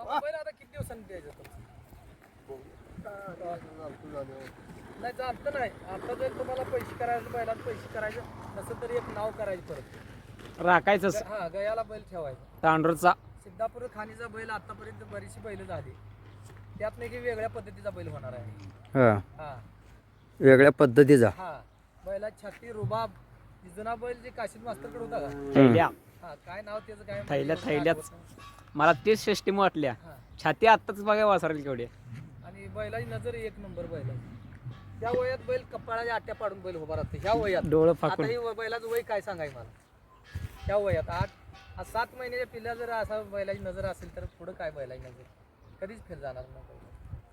बैल आता किती दिवसांनी द्यायचं? नाही चालतं नाही. आता जर तुम्हाला पैसे करायचं बैलात पैसे करायचं नसेल तर एक नाव करायचं परत. राखायचं हा गयाला बैल ठेवायचा. तांडूरचा. सिद्धापूर खाणीचा बैल आतापर्यंत बरीचशी बैल झाली. त्यात नाही की वेगळ्या पद्धतीचा बैल होणार आहे. हा. हा. वेगळ्या पद्धतीचा. हा. बैलात छाती रुबाब जुना बैल जे काशीद मास्तरकडे होता का? थैल्या. हा काय नाव त्याचं काय थैल्या- मला थैल्याच. तेच सिस्टीम वाटल्या. हा. छाती आत्ताच बघा वासरायला केवढे आणि बैलाची नजर एक नंबर बैलाची त्या वयात बैल कपाळाच्या आट्या पाडून बैल उभा राहतो. ह्या वयात. डोळं आता फाकून हे व- बैलाचं वय काय सांगाय मला? त्या वयात. आठ हा सात महिन्याच्या पिल्ला जर असा बैलाची नजर असेल तर पुढं काय बैलाची नजर? कधीच फेल जाणार नाही बैल.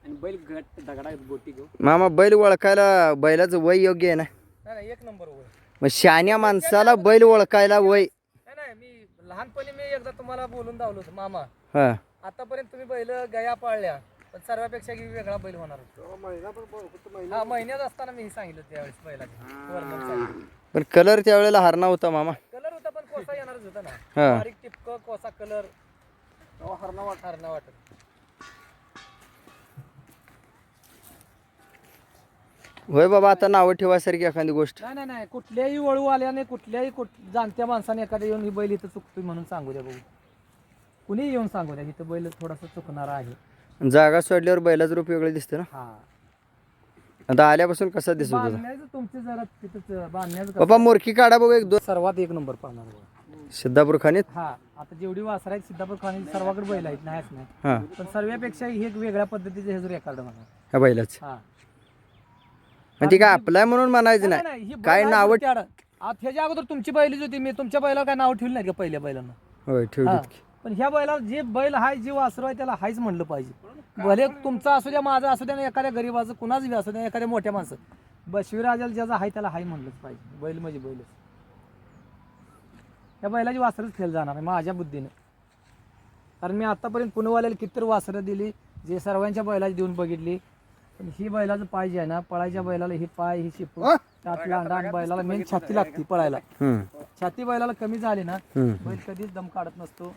आणि बैल घट दगडा बोटी घेऊ मामा बैल ओळखायला बैलाचं वय योग्य आहे ना? नाही नाही एक नंबर वय. मग शहाण्या माणसाला बैल ओळखायला वय. नाही नाही मी लहानपणी मी एकदा तुम्हाला बोलून दावलो होतो मामा. हा. आतापर्यंत तुम्ही बैल गया पाळल्या पण सर्वापेक्षा की वेगळा बैल होणार होता. हा महिन्यात असताना मी सांगितलं त्यावेळेस बैलाचं पण कलर त्यावेळेला हरणा होता मामा. कलर होता पण कोसा येणारच होता ना. हा. बारीक टिपक कोसा कलर. हरणा वाट हरणा वाटत होय बाबा आता नावं ठेवायसारखी एखादी गोष्ट. नाही नाही नाही. कुठल्याही वळू आल्याने कुठल्याही कुठ जाणत्या माणसाने एखाद्या येऊन ही बैल इथं चुकतोय म्हणून सांगू द्या बघू. कुणी येऊन सांगू द्या इथं बैल थोडासा चुकणारा आहे. जागा सोडल्यावर बैलाचं रूप वेगळं दिसतं ना? हा. आता आल्यापासून कसा दिसत बांधण्याचं तुमचे जरा तिथं बांधण्याचं बाबा मोरकी काढा बघू एक दोन. सर्वात एक नंबर पाहणार बघा. सिद्धापूर खानीत हा. आता जेवढी वासर आहेत सिद्धापूर खाणी सर्वाकडे बैल आहेत नाहीच नाही. हा. पण सर्वापेक्षा हे एक वेगळ्या पद्धतीचे हे रेकॉर्ड म्हणा ह्या बैलाच. हा. पण ती काय आपलाय म्हणून म्हणायचं नाही, बैल काय नावं ह्याच्या अगोदर तुमची बैलीच होती मी तुमच्या बैलावर काय नाव ठेवलं नाही का पहिल्या बैलांना? होय हा. ठेवलीत की. पण ह्या बैला जे बैल हाय जे वासरू आहे त्याला हायच म्हणलं पाहिजे. भले तुमचा असू द्या माझा असू द्या आणि एखाद्या गरीबाचं कुणाच बी असू द्या एखाद्या मोठ्या माणसं बशवीराजाला ज्याचा हाय त्याला हाय म्हणलंच पाहिजे. बैल म्हणजे बैलच. त्या बैलाची वासरच फेल जाणार आहे माझ्या बुद्धीने. कारण मी आतापर्यंत पुणेवाल्याला कितीतरी वासरं दिली जे सर्वांच्या बैलाची देऊन बघितली पण ही बैलाचं पाय जे आहे ना पळायच्या बैलाला ही पाय ही शिप त्यात लांडा आणि बैलाला मेन छाती लागते पळायला. छाती बैलाला कमी झाली ना. बैल कधीच दम काढत नसतो.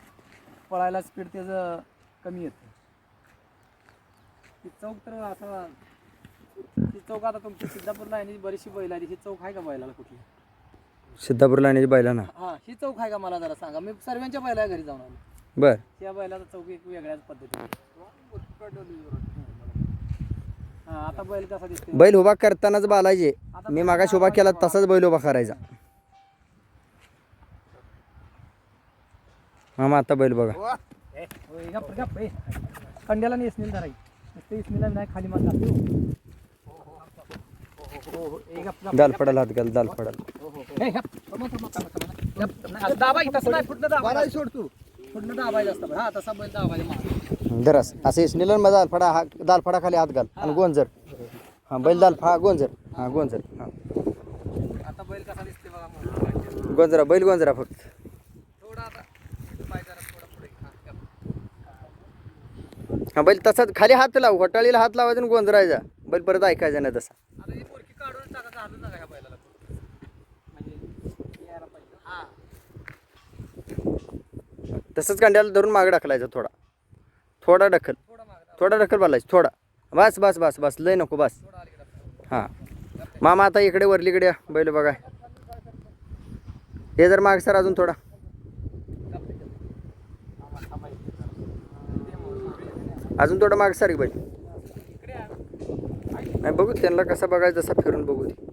पळायला स्पीड त्याचं कमी येतं. ही चौक तर असा ही चौक आता तुमची सिद्धापूरला आहे आणि बरीचशी बैल आहे ही चौक आहे का बैलाला कुठली? सिद्धापूर लाण्याची बैलांना? हा ही चौक आहे का मला जरा सांगा. मी सर्वांच्या बैला घरी जाऊन आलो. बर. त्या बैलाचा चौक एक वेगळ्याच पद्धतीने. आता बैल कसा दिसतो बैल उभा करतानाच बालायचे मी मागाशी उभा केला तसाच बैल उभा करायचा मामा आता बैल बघा ए. कंड्याला नाही इसनील धराई नुसतं इसनीला नाही खाली हो. हो, हो, गप्प. दाल पडाल हात घाल दाल पडाल असं दाबायचं, तसं नाही, दाबायचं असतं बरं. हा तसा बैल दाबायचा मागं. दरस असं इसनीला मग दालफडा हा दालफडा खाली हात घाल आणि गोंजर. हा बैल दाल हा गोंजर. हा गोंजर. हा. आता बैल कसा दिसते बघा मग. गोंजरा बैल गोंजरा फक्त. थोडा. हा, बैल तसाच खाली हात लाव होटाळीला हात लावायचा आणि गोंजरायचा. बैल परत ऐकायचा नाही तसा. म्हणजे तसंच कांड्याला धरून मागे ढकलायचा थोडा. थोडा ढकल. थोडा मागं थोडा ढकल थोडा. बस बस बस बस. लय नको बस. हां. मामा आता इकडे वरलीकडे या. बैल बघा हे जर माग सर अजून थोडा. अजून थोडा माग सर बैल. नाही बघू त्यांना कसं बघायचं जसा फिरून बघू. दे